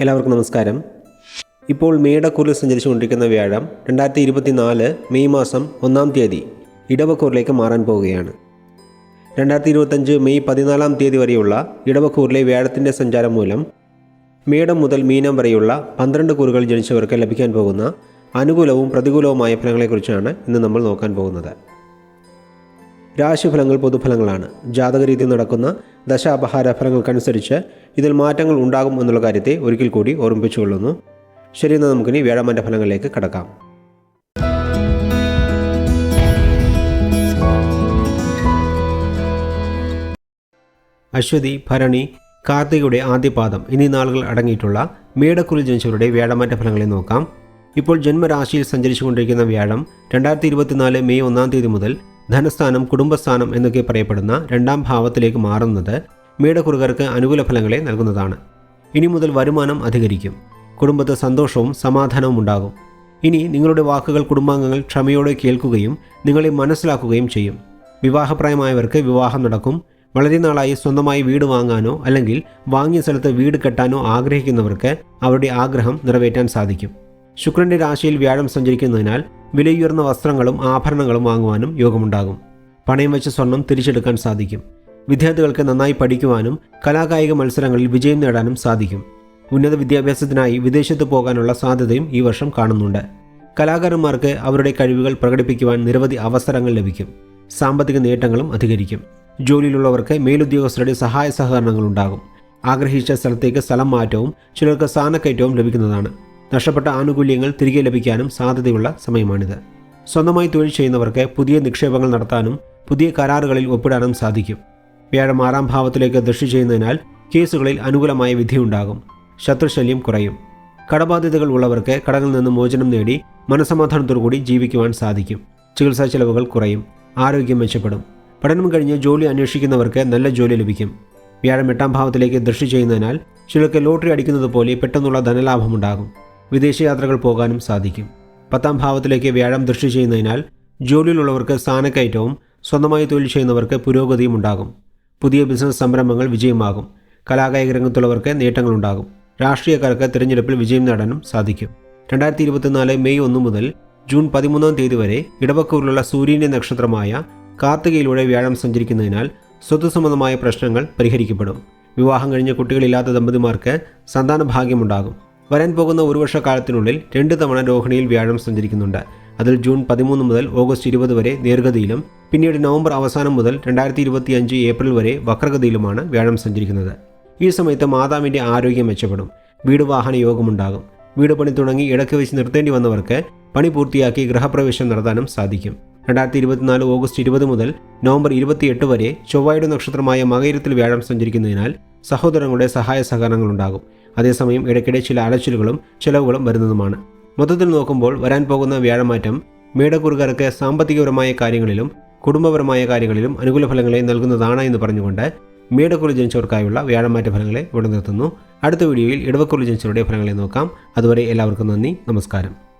എല്ലാവർക്കും നമസ്കാരം. ഇപ്പോൾ മേടക്കൂറിൽ സഞ്ചരിച്ചുകൊണ്ടിരിക്കുന്ന വ്യാഴം രണ്ടായിരത്തി ഇരുപത്തി നാല് മെയ് മാസം ഒന്നാം തീയതി ഇടവക്കൂറിലേക്ക് മാറാൻ പോവുകയാണ്. രണ്ടായിരത്തി ഇരുപത്തഞ്ച് മെയ് പതിനാലാം തീയതി വരെയുള്ള ഇടവക്കൂറിലെ വ്യാഴത്തിന്റെ സഞ്ചാരം മൂലം മേടം മുതൽ മീനം വരെയുള്ള പന്ത്രണ്ട് കൂറുകൾ ജനിച്ചവർക്ക് ലഭിക്കാൻ പോകുന്ന അനുകൂലവും പ്രതികൂലവുമായ ഫലങ്ങളെക്കുറിച്ചാണ് ഇന്ന് നമ്മൾ നോക്കാൻ പോകുന്നത്. രാശിഫലങ്ങൾ പൊതുഫലങ്ങളാണ്. ജാതക രീതിയിൽ നടക്കുന്ന ദശാപഹാര ഫലങ്ങൾക്കനുസരിച്ച് ഇതിൽ മാറ്റങ്ങൾ ഉണ്ടാകും എന്നുള്ള കാര്യത്തെ ഒരിക്കൽ കൂടി ഓർമ്മിപ്പിച്ചുകൊള്ളുന്നു. ശരി എന്നാൽ നമുക്കിനി വ്യാഴമാന്റെ ഫലങ്ങളിലേക്ക് കടക്കാം. അശ്വതി ഭരണി കാർത്തികയുടെ ആദ്യപാദം എന്നീ നാളുകൾ അടങ്ങിയിട്ടുള്ള മേടക്കുറിൽ ജനിച്ചവരുടെ വ്യാഴമാറ്റ ഫലങ്ങളെ നോക്കാം. ഇപ്പോൾ ജന്മരാശിയിൽ സഞ്ചരിച്ചുകൊണ്ടിരിക്കുന്ന വ്യാഴം രണ്ടായിരത്തി ഇരുപത്തിനാല് മെയ് ഒന്നാം തീയതി മുതൽ ധനസ്ഥാനം കുടുംബസ്ഥാനം എന്നൊക്കെ പറയപ്പെടുന്ന രണ്ടാം ഭാവത്തിലേക്ക് മാറുന്നത് മേടക്കുറുകർക്ക് അനുകൂല ഫലങ്ങളെ നൽകുന്നതാണ്. ഇനി മുതൽ വരുമാനം അധികരിക്കും. കുടുംബത്തെ സന്തോഷവും സമാധാനവും ഉണ്ടാകും. ഇനി നിങ്ങളുടെ വാക്കുകൾ കുടുംബാംഗങ്ങൾ ക്ഷമയോടെ കേൾക്കുകയും നിങ്ങളെ മനസ്സിലാക്കുകയും ചെയ്യും. വിവാഹപ്രായമായവർക്ക് വിവാഹം നടക്കും. വളരെ നാളായി സ്വന്തമായി വീട് വാങ്ങാനോ അല്ലെങ്കിൽ വാങ്ങിയ സ്ഥലത്ത് വീട് കെട്ടാനോ ആഗ്രഹിക്കുന്നവർക്ക് അവരുടെ ആഗ്രഹം നിറവേറ്റാൻ സാധിക്കും. ശുക്രന്റെ രാശിയിൽ വ്യാഴം സഞ്ചരിക്കുന്നതിനാൽ വിലയുയർന്ന വസ്ത്രങ്ങളും ആഭരണങ്ങളും വാങ്ങുവാനും യോഗമുണ്ടാകും. പണയം വെച്ച സ്വർണം തിരിച്ചെടുക്കാൻ സാധിക്കും. വിദ്യാർത്ഥികൾക്ക് നന്നായി പഠിക്കുവാനും കലാകായിക മത്സരങ്ങളിൽ വിജയം നേടാനും സാധിക്കും. ഉന്നത വിദ്യാഭ്യാസത്തിനായി വിദേശത്ത് പോകാനുള്ള സാധ്യതയും ഈ വർഷം കാണുന്നുണ്ട്. കലാകാരന്മാർക്ക് അവരുടെ കഴിവുകൾ പ്രകടിപ്പിക്കുവാൻ നിരവധി അവസരങ്ങൾ ലഭിക്കും. സാമ്പത്തിക നേട്ടങ്ങളും അധികരിക്കും. ജോലിയിലുള്ളവർക്ക് മേലുദ്യോഗസ്ഥരുടെ സഹായ സഹകരണങ്ങൾ ഉണ്ടാകും. ആഗ്രഹിച്ച സ്ഥലത്തേക്ക് സ്ഥലം മാറ്റവും ചിലർക്ക് സ്ഥാനക്കയറ്റവും ലഭിക്കുന്നതാണ്. നഷ്ടപ്പെട്ട ആനുകൂല്യങ്ങൾ തിരികെ ലഭിക്കാനും സാധ്യതയുള്ള സമയമാണിത്. സ്വന്തമായി തൊഴിൽ ചെയ്യുന്നവർക്ക് പുതിയ നിക്ഷേപങ്ങൾ നടത്താനും പുതിയ കരാറുകളിൽ ഒപ്പിടാനും സാധിക്കും. വ്യാഴം ആറാം ഭാവത്തിലേക്ക് ദൃഷ്ടി ചെയ്യുന്നതിനാൽ കേസുകളിൽ അനുകൂലമായ വിധിയുണ്ടാകും. ശത്രുശല്യം കുറയും. കടബാധ്യതകൾ ഉള്ളവർക്ക് കടങ്ങളിൽ നിന്ന് മോചനം നേടി മനസമാധാനത്തോടുകൂടി ജീവിക്കുവാൻ സാധിക്കും. ചികിത്സാ ചെലവുകൾ കുറയും. ആരോഗ്യം മെച്ചപ്പെടും. പഠനം കഴിഞ്ഞ് ജോലി അന്വേഷിക്കുന്നവർക്ക് നല്ല ജോലി ലഭിക്കും. വ്യാഴം എട്ടാം ഭാവത്തിലേക്ക് ദൃഷ്ടി ചെയ്യുന്നതിനാൽ ചിലർക്ക് ലോട്ടറി അടിക്കുന്നത് പോലെ പെട്ടെന്നുള്ള ധനലാഭമുണ്ടാകും. വിദേശയാത്രകൾ പോകാനും സാധിക്കും. പത്താം ഭാവത്തിലേക്ക് വ്യാഴം ദൃഷ്ടി ചെയ്യുന്നതിനാൽ ജോലിയിലുള്ളവർക്ക് സ്ഥാനക്കയറ്റവും സ്വന്തമായി തൊഴിൽ ചെയ്യുന്നവർക്ക് പുരോഗതിയും ഉണ്ടാകും. പുതിയ ബിസിനസ് സംരംഭങ്ങൾ വിജയമാകും. കലാകായിക രംഗത്തുള്ളവർക്ക് നേട്ടങ്ങളുണ്ടാകും. രാഷ്ട്രീയക്കാർക്ക് തിരഞ്ഞെടുപ്പിൽ വിജയം നേടാനും സാധിക്കും. രണ്ടായിരത്തി ഇരുപത്തിനാല് മെയ് ഒന്ന് മുതൽ ജൂൺ പതിമൂന്നാം തീയതി വരെ ഇടവക്കൂറിലുള്ള സൂര്യന്റെ നക്ഷത്രമായ കാർത്തികയിലൂടെ വ്യാഴം സഞ്ചരിക്കുന്നതിനാൽ സ്വത്ത് സംബന്ധമായ പ്രശ്നങ്ങൾ പരിഹരിക്കപ്പെടും. വിവാഹം കഴിഞ്ഞ കുട്ടികളില്ലാത്ത ദമ്പതിമാർക്ക് സന്താന ഭാഗ്യമുണ്ടാകും വരാൻ പോകുന്ന ഒരു വർഷക്കാലത്തിനുള്ളിൽ രണ്ട് തവണ രോഹിണിയിൽ വ്യാഴം സഞ്ചരിക്കുന്നുണ്ട്. അതിൽ ജൂൺ പതിമൂന്ന് മുതൽ ഓഗസ്റ്റ് ഇരുപത് വരെ നേർഗതിയിലും പിന്നീട് നവംബർ അവസാനം മുതൽ രണ്ടായിരത്തി ഇരുപത്തിയഞ്ച് ഏപ്രിൽ വരെ വക്രഗതിയിലുമാണ് വ്യാഴം സഞ്ചരിക്കുന്നത്. ഈ സമയത്ത് മാതാവിന്റെ ആരോഗ്യം മെച്ചപ്പെടും. വീട് വാഹന യോഗമുണ്ടാകും. വീട് പണി തുടങ്ങി ഇടയ്ക്ക് വെച്ച് നിർത്തേണ്ടി വന്നവർക്ക് പണി പൂർത്തിയാക്കി ഗൃഹപ്രവേശം നടത്താനും സാധിക്കും. രണ്ടായിരത്തി ഇരുപത്തിനാല് ഓഗസ്റ്റ് ഇരുപത് മുതൽ നവംബർ ഇരുപത്തിയെട്ട് വരെ ചൊവ്വായുടെ നക്ഷത്രമായ മകയിരത്തിൽ വ്യാഴം സഞ്ചരിക്കുന്നതിനാൽ സഹോദരങ്ങളുടെ സഹായ സഹകരണങ്ങൾ ഉണ്ടാകും അതേസമയം ഇടയ്ക്കിടെ ചില അലച്ചിലുകളും ചെലവുകളും വരുന്നതുമാണ്. മൊത്തത്തിൽ നോക്കുമ്പോൾ വരാൻ പോകുന്ന വ്യാഴമാറ്റം മേടക്കുറുകാർക്ക് സാമ്പത്തികപരമായ കാര്യങ്ങളിലും കുടുംബപരമായ കാര്യങ്ങളിലും അനുകൂല ഫലങ്ങളെ നൽകുന്നതാണ് എന്ന് പറഞ്ഞുകൊണ്ട് മേടക്കുറി ജനിച്ചവർക്കായുള്ള വ്യാഴമാറ്റ ഫലങ്ങളെ ഇവിടെ നിർത്തുന്നു. അടുത്ത വീഡിയോയിൽ ഇടവക്കുറി ജനിച്ചവരുടെ ഫലങ്ങളെ നോക്കാം. അതുവരെ എല്ലാവർക്കും നന്ദി. നമസ്കാരം.